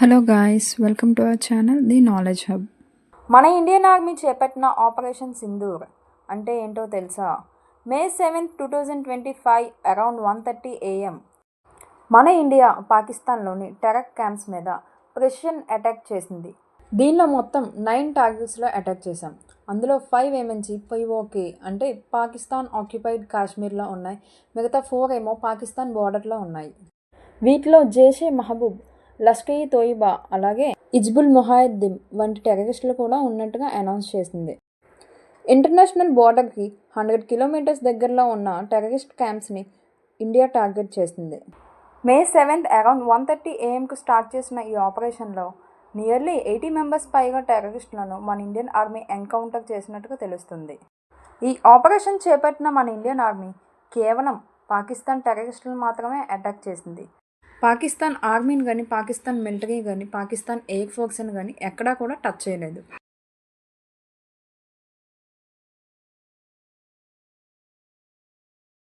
Hello guys welcome to our channel the knowledge hub మన Indian army చేపట్టిన operation Sindoor అంటే ఏంటో తెలుసా? May seventh two thousand twenty five around one thirty AM మన India పాకిస్తాన్లోని terror camps మీద ప్రెషన్ attack చేసింది. దీనిలో మొత్తం నైన్ టార్గెట్స్లో అటాక్ చేశాం. అందులో ఫైవ్ ఏమొంచి ఓకే అంటే పాకిస్తాన్ ఆక్యుపైడ్ కాశ్మీర్లో ఉన్నాయి. మిగతా ఫోర్ ఏమో పాకిస్తాన్ బోర్డర్లో ఉన్నాయి. వీటిలో జైషే మహబూబ్ లష్కర్ తోయిబా అలాగే ఇజ్బుల్ ముహాయిద్దీన్ వంటి టెర్రరిస్టులు కూడా ఉన్నట్టుగా అనౌన్స్ చేసింది. ఇంటర్నేషనల్ బోర్డర్కి హండ్రెడ్ కిలోమీటర్స్ దగ్గరలో ఉన్న టెర్రరిస్ట్ క్యాంప్స్ని ఇండియా టార్గెట్ చేసింది. May seventh around one thirty ఏఎంకు start చేసిన ఈ ఆపరేషన్లో నియర్లీ ఎయిటీ మెంబర్స్ పైగా టెర్రరిస్టులను మన ఇండియన్ ఆర్మీ ఎన్కౌంటర్ చేసినట్టుగా తెలుస్తుంది. ఈ ఆపరేషన్ చేపట్టిన మన ఇండియన్ ఆర్మీ కేవలం పాకిస్తాన్ టెర్రరిస్టులను మాత్రమే అటాక్ చేసింది. పాకిస్తాన్ ఆర్మీని కానీ పాకిస్తాన్ మిలిటరీ కానీ పాకిస్తాన్ ఎయిర్ ఫోర్స్ని కానీ ఎక్కడా కూడా టచ్ చేయలేదు.